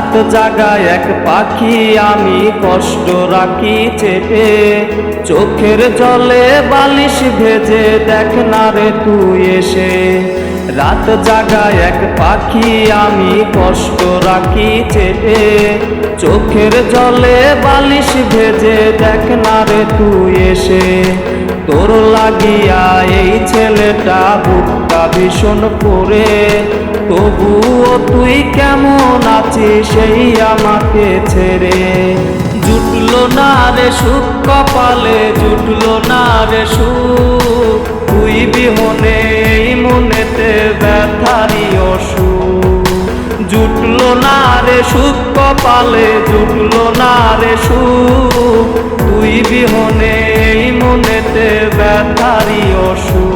রাত জাগায় এক পাখি আমি কষ্ট রাখি চেপে। চোখের জলে বালিশ ভেজে দেখ না রে তুই এসে। রাত জাগায় এক পাখি আমি কষ্ট রাখি চেপে। চোখের জলে বালিশ ভেজে দেখ না রে তুই এসে। তোর লাগিয়া এই ছেলেটা বুকটা ভীষণ পড়ে তবুও তুই কেমন আছিস সেই আমাকে ছেড়ে? জুটলো না রে সুখ কপালে, জুটলো না রে সুখ। তুই বিহনে মনেতে ব্যথারি অসুখ জুটলো না রে সুখ কপালে, জুটলো না রে সুখ। তুই বিহনে মনেতে ব্যথারি অসুখ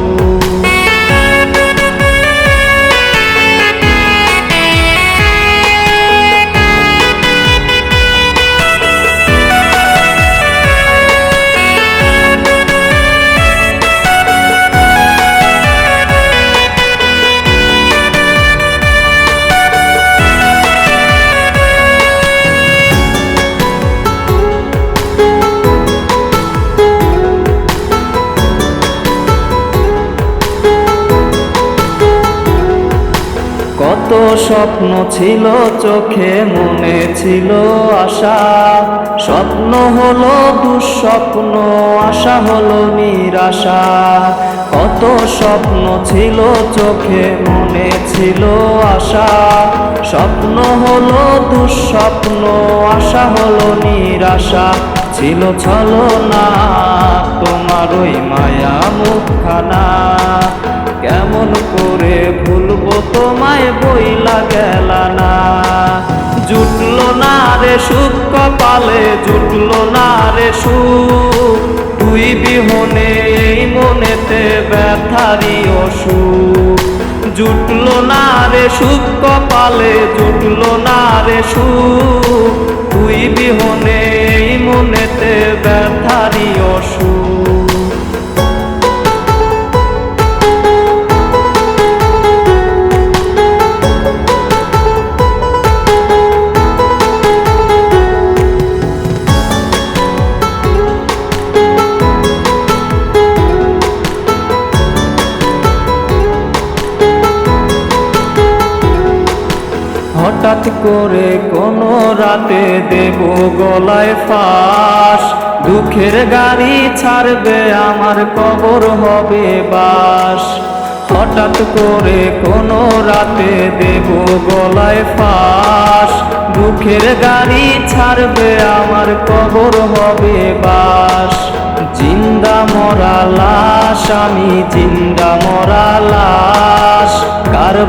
কত স্বপ্ন ছিল, চোখে মনে ছিল আশা। স্বপ্ন হলো দুঃস্বপ্ন, আশা হলো নিরাশা। কত স্বপ্ন ছিল, চোখে মনে ছিল আশা। স্বপ্ন হলো দুঃস্বপ্ন, আশা হলো নিরাশা। ছিল ছলো না তোমার ওই মায়া মুখখানা। কেমন করে ভুলবো তোমায় বইলা গেল না। জুটলো না রে সুখ কপালে, জুটলো না রে সুখ। তুই বিহনে এই মনেতে ব্যথারি অসুখ। জুটলো না রে সুখ কপালে, জুটলো না রে সুখ। হঠাৎ করে কোনো রাতে দেব গলায় ফাঁস। দুঃখের গাড়ি ছাড়বে, আমার কবর হবে বাস। হঠাৎ করে কোনো রাতে দেব গলায় ফাঁস। দুঃখের গাড়ি ছাড়বে, আমার কবর হবে বাস। জিন্দা মরা লাশ, আমি জিন্দা মরা লাশ।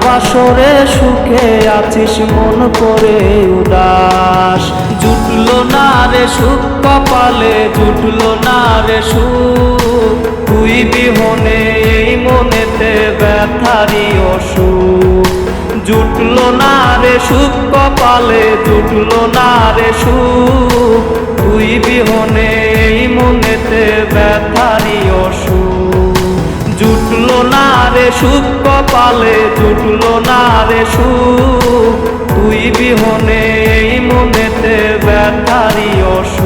বাসরে সুখে আছিস, মন করে উদাস। জুটলো না রে সুখ কপালে, জুটলো না রে সুখ। তুই বিহনে এই মনেতে ব্যথারি অসুখ। জুটল না রে সুখ কপালে, জুটলো না রে সুখ। তুই বিহনে এই মনেতে ব্যথারি অসুখ। জুটলো না রে সুখ কপালে জুটল না রে সু তুই বিহনে মনেতে ব্যথারি অসু